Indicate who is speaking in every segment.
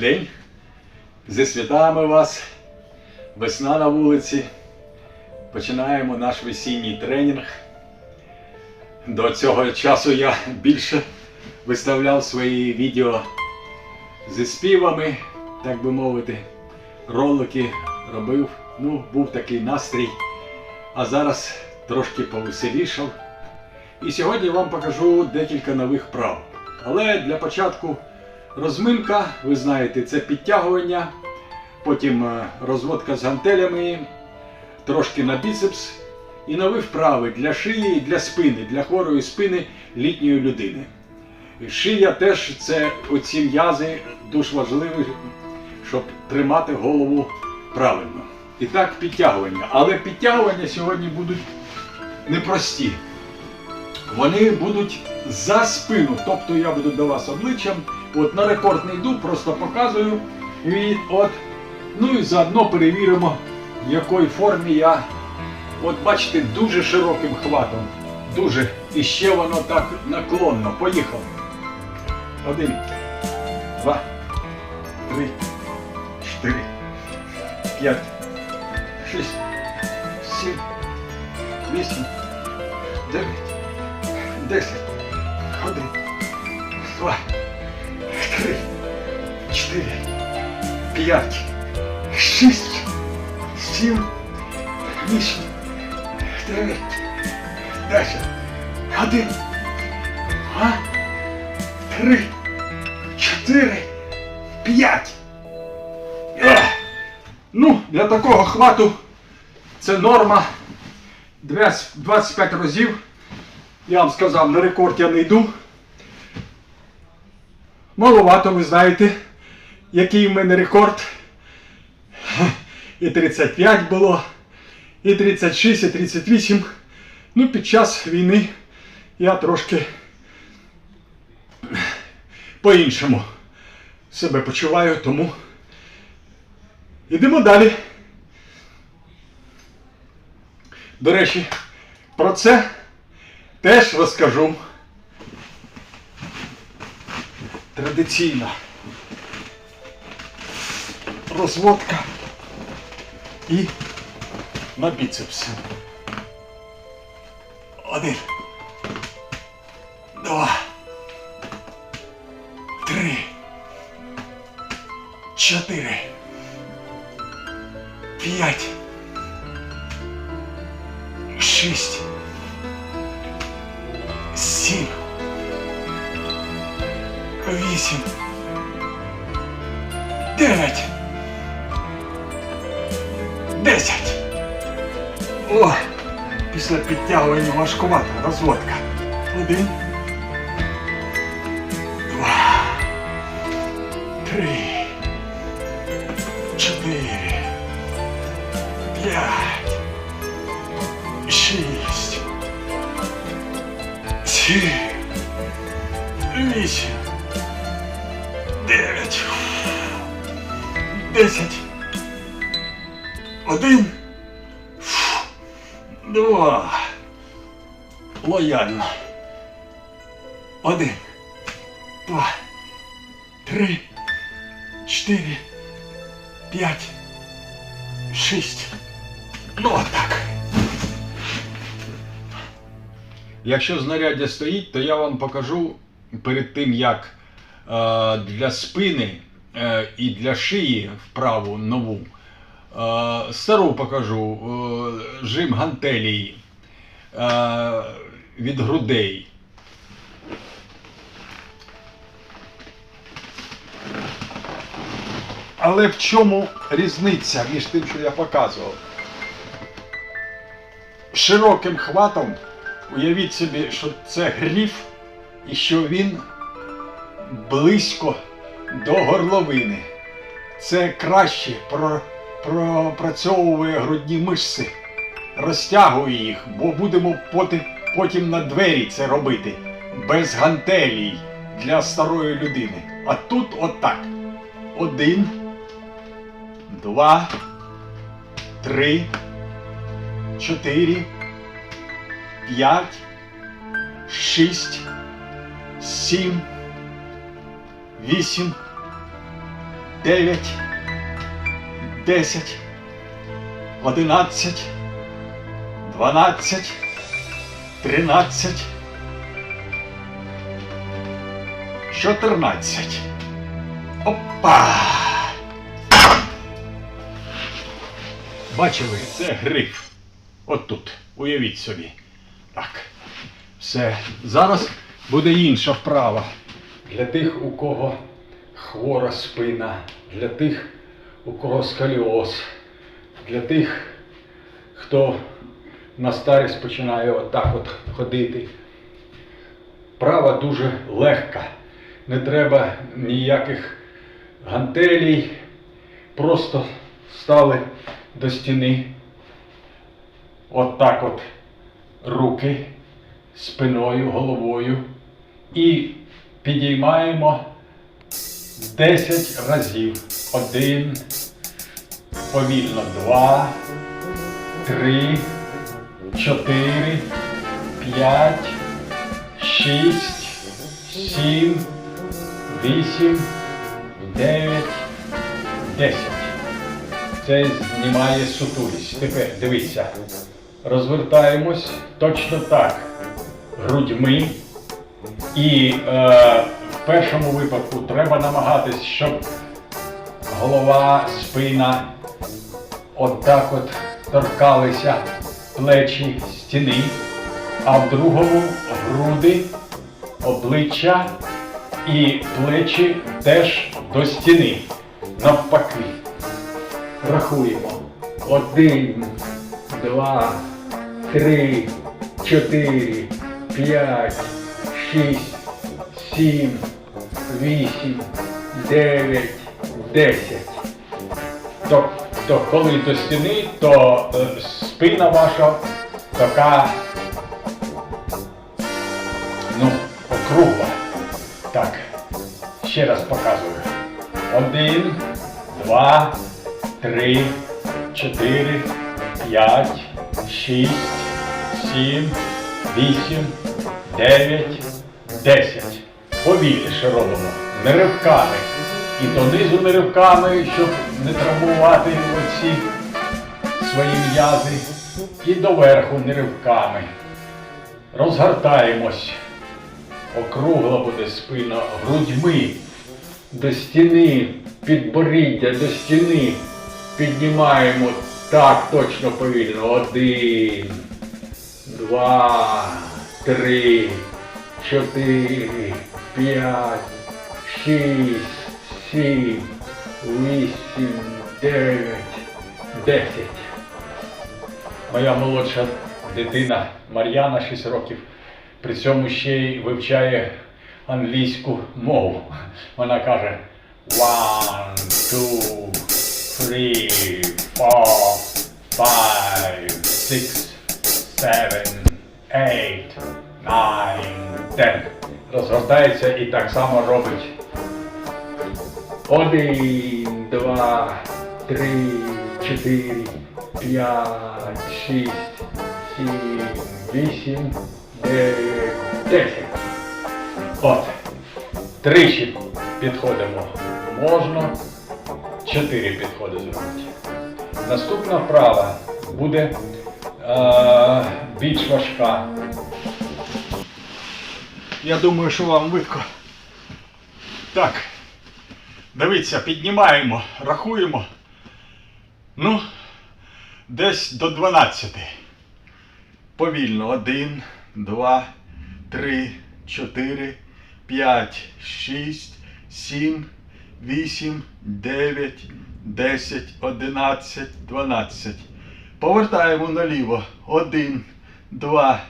Speaker 1: день. Зі святами вас. Весна на вулиці. Починаємо наш весінній тренінг. До цього часу я більше виставляв свої відео зі співами, так би мовити, ролики робив. Ну, був такий настрій. А зараз трошки повеселішав. І сьогодні вам покажу декілька нових прав. Але для початку розминка, ви знаєте, це підтягування, потім е, розводка з гантелями, трошки на біцепс і нові вправи для шиї і для спини, для хворої спини літньої людини. Шия теж це оці м'язи дуже важливі, щоб тримати голову правильно. І так, підтягування. Але підтягування сьогодні будуть непрості. Вони будуть за спину. Тобто я буду до вас обличчям. От на рекорд не йду, просто показую. І от, ну і заодно перевіримо, в якій формі я. От бачите, дуже широким хватом. Дуже. І ще воно так наклонно. Поїхали. Один, два, три, чотири, п'ять, шість, сім, вісім, дев'ять. Десять. Один. Два. Чотири. П'ять. Шість. Сім. Вісім. Дев'ять. Десять. Один. Два. Три. Чотири. П'ять. Ех. Ну, для такого хвату це норма. 25 разів. Я вам сказав, на рекорд я не йду. Маловато, ви знаєте, який в мене рекорд. І 35 було, і 36, і 38. Ну, під час війни я трошки по-іншому себе почуваю, тому йдемо далі. До речі, про це теж розкажу. Традиційна розводка і на біцепс. Один. Два. Три. Чотири. П'ять. Шість. Сім. Вісім. Дев'ять. О, після підтягування важкувата розводка. Один. Два. Три. Чотири. П'ять. Шість. Сім. Вісім. Дев'ять. Десять. Один. Лояльно. Один. Два. Три. Чотири. П'ять. Шість. Ну отак. Якщо знаряддя стоїть, то я вам покажу перед тим, як е, для спини е, і для шиї вправу нову. Е, стару покажу жим гантелій е, від грудей. Але в чому різниця між тим, що я показував? Широким хватом уявіть собі, що це гриф і що він близько до горловини. Це краще пропрацьовує грудні мишці, розтягує їх, бо будемо поти- потім на двері це робити без гантелій для старої людини. А тут отак. Один, два, три, чотири, п'ять, шість, сім, вісім, дев'ять, десять, одинадцять, дванадцять, тринадцять, чотирнадцять. Опа! Бачили, це гриф. От тут. Уявіть собі. Так. Все. Зараз буде інша вправа. Для тих, у кого хвора спина, для тих, у кого сколіоз, для тих, хто на старість починає отак от ходити. Права дуже легка. Не треба ніяких гантелей. Просто стали до стіни. Отак от руки спиною, головою. І підіймаємо 10 разів. Один, повільно два, три, чотири, п'ять, шість, сім, вісім, дев'ять, десять. Це знімає сутулість. Тепер дивіться. Розвертаємось точно так. Грудьми. І е, в першому випадку треба намагатись, щоб голова, спина отак от торкалися плечі стіни, а в другому груди, обличчя і плечі теж до стіни. Навпаки. Рахуємо. Один, два, три, чотири, п'ять, шість, сім, вісім, дев'ять, десять. Тобто, коли до стіни, то е, спина ваша така, ну, округла. Так, ще раз показую. Один, два, три, чотири, п'ять, шість, сім, вісім, дев'ять, десять. Повільніше робимо. Не ривками. І донизу не ривками, щоб не травмувати оці свої м'язи. І доверху не ривками. Розгортаємось. Округла буде спина грудьми до стіни, підборіддя до стіни. Піднімаємо так точно повільно. Один, два, три, чотири, п'ять, шість, сім, вісім, дев'ять, десять. Моя молодша дитина Мар'яна 6 років. При цьому ще й вивчає англійську мову. Вона каже one, two, three, four, five, six, seven, eight, nine, ten. Розгортається і так само робить. Один, два, три, чотири, п'ять, шість, сім, вісім, дев'ять, десять. От. Тричі підходимо. Можна. Чотири підходи зробити. Наступна вправа буде е, більш важка. Я думаю, що вам видко. Так. Дивіться, піднімаємо, рахуємо. Ну, десь до 12. Повільно. Один, два, три, чотири, п'ять, шість, сім, вісім, дев'ять, десять, одинадцять, дванадцять. Повертаємо наліво. Один, два,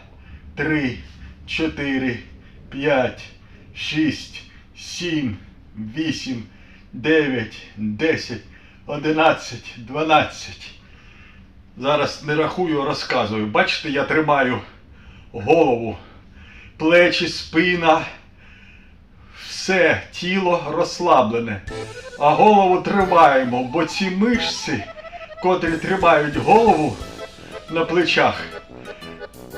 Speaker 1: три, чотири, п'ять, шість, сім, вісім, дев'ять, десять, одинадцять, дванадцять. Зараз не рахую, розказую. Бачите, я тримаю голову, плечі, спина, все тіло розслаблене. А голову тримаємо, бо ці мишці, котрі тримають голову на плечах,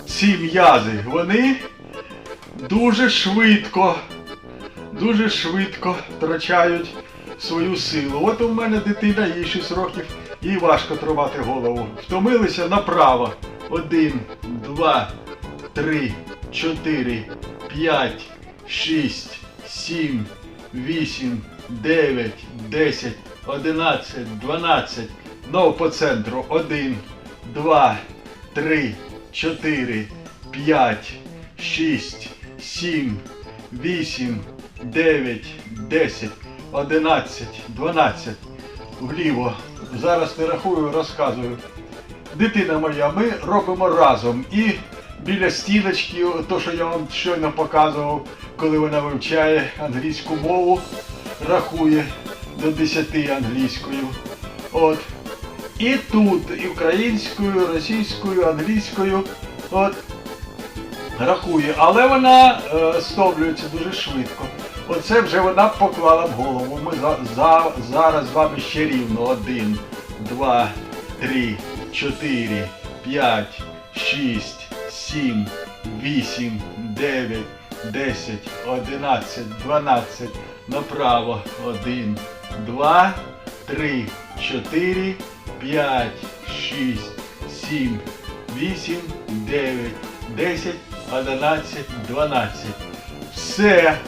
Speaker 1: ці м'язи, вони дуже швидко, дуже швидко втрачають свою силу. От у мене дитина, їй 6 років, їй важко тримати голову. Втомилися направо. Один, два, три, чотири, п'ять, шість, сім, вісім, дев'ять, десять, одинадцять, дванадцять. Знов по центру. Один, два, три, чотири, п'ять, шість, сім, вісім, дев'ять, десять, одинадцять, дванадцять. Вліво. Зараз не рахую, розказую. Дитина моя, ми робимо разом. І біля стіночки, то, що я вам щойно показував, коли вона вивчає англійську мову, рахує до 10 англійською. От. І тут, і українською, російською, англійською. От. Рахує, але вона е, стомлюється дуже швидко. Оце вже вона поклала в голову. Ми за, за, зараз з вами ще рівно. Один, два, три, чотири, п'ять, шість, сім, вісім, дев'ять, десять, одинадцять, дванадцять. Направо. Один, два, три, чотири, п'ять, шість, сім, вісім, дев'ять, десять, одинадцять, дванадцять. Все.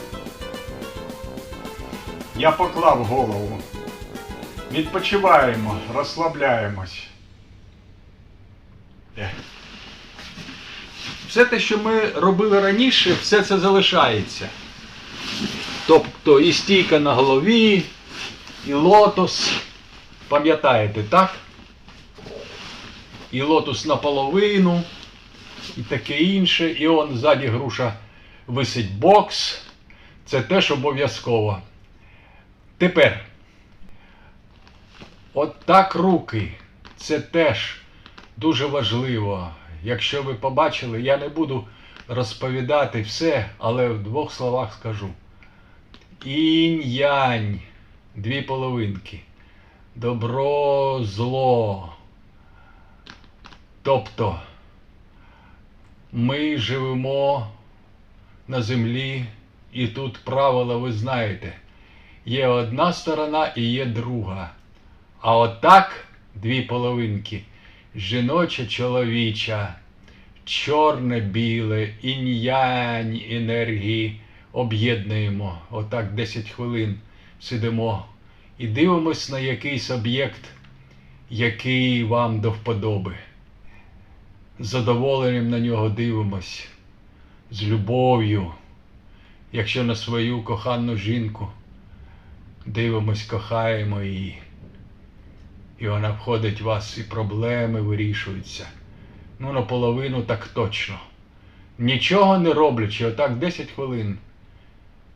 Speaker 1: Я поклав голову. Відпочиваємо, розслабляємось. Е. Все те, що ми робили раніше, все це залишається. Тобто і стійка на голові, і лотос. Пам'ятаєте, так? І лотос наполовину, і таке інше. І он ззаді груша висить бокс. Це теж обов'язково. Тепер. От руки. Це теж дуже важливо. Якщо ви побачили, я не буду розповідати все, але в двох словах скажу. Інь-янь. Дві половинки. Добро, зло. Тобто ми живемо на землі, і тут правила ви знаєте. Є одна сторона і є друга. А отак дві половинки жіноча, чоловіча, чорне, біле, інь-янь енергії об'єднуємо. Отак 10 хвилин сидимо і дивимось на якийсь об'єкт, який вам до вподоби. З задоволенням на нього дивимось, з любов'ю, якщо на свою кохану жінку дивимось, кохаємо її. І вона входить в вас, і проблеми вирішуються. Ну, наполовину так точно. Нічого не роблячи, отак 10 хвилин.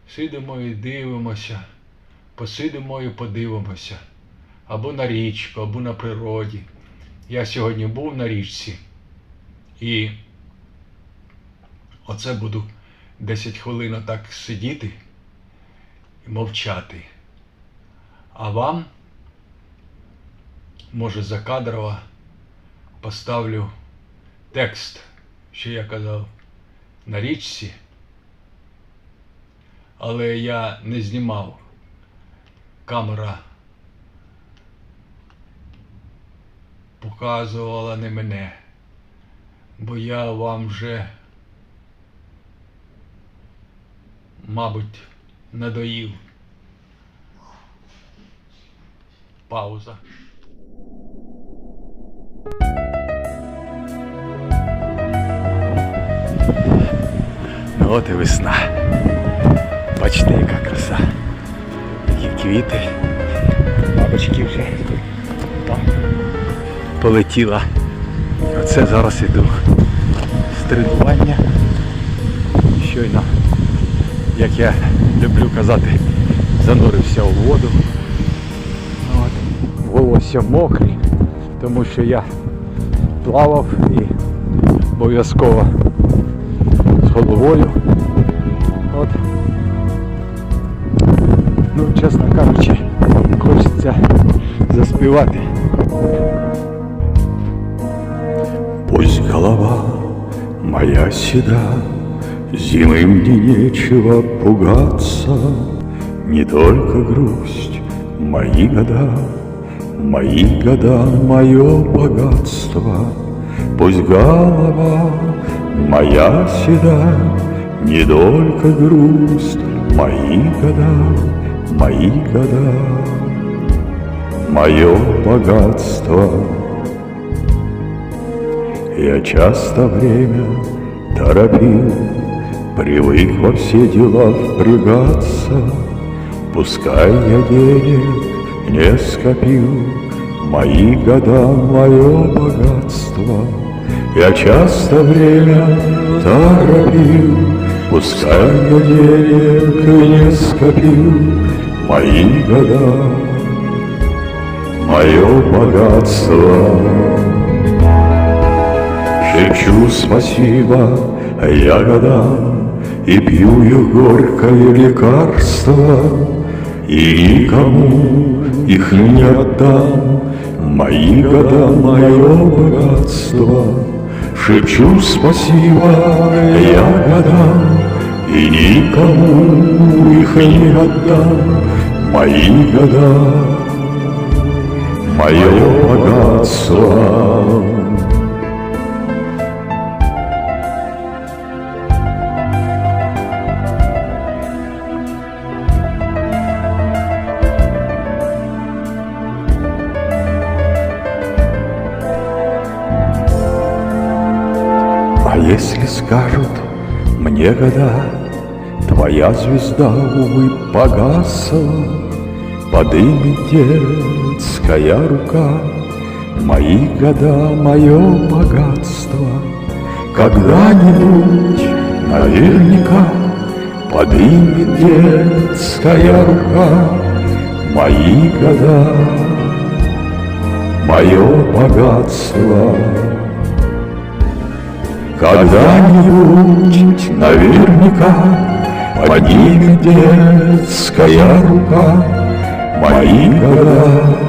Speaker 1: Сидимо і дивимося, посидимо і подивимося. Або на річку, або на природі. Я сьогодні був на річці. І оце буду 10 хвилин отак сидіти і мовчати. А вам, може, закадрово поставлю текст, що я казав, на річці, але я не знімав. Камера показувала не мене, бо я вам вже, мабуть, надоїв. Пауза. Ну от і весна. Бачите, яка краса. Такі квіти. Бабочки вже там полетіла. Оце зараз іду з тренування. Щойно, як я люблю казати, занурився у воду. От. Волосся мокрі, тому що я плавав і обов'язково з головою. От. Ну, чесно кажучи, хочеться заспівати.
Speaker 2: Пусть голова моя седа, Зимы мне нечего пугаться, Не только грусть
Speaker 1: Мои года, мои года, мое богатство, Пусть голова моя седа, Не только грусть, мои года, мои года, Мое богатство. Я часто время торопил, Привык во все дела впрягаться, Пускай я денег не скопил, Мои года, мое богатство. Я часто время торопил, Пускай я денег не скопил, Мои года, мое богатство. Шепчу спасибо я И пью их горькое лекарство И никому их не отдам Мои года, мое богатство. Шепчу спасибо я годам И никому их не отдам. Мои года, мое богатство скажут мне года, Твоя звезда, увы, погасла, Подымет детская рука Мои года, мое богатство. Когда-нибудь наверняка Подымет детская рука Мои года, мое богатство. Когда-нибудь наверняка поднимет детская рука Мои года,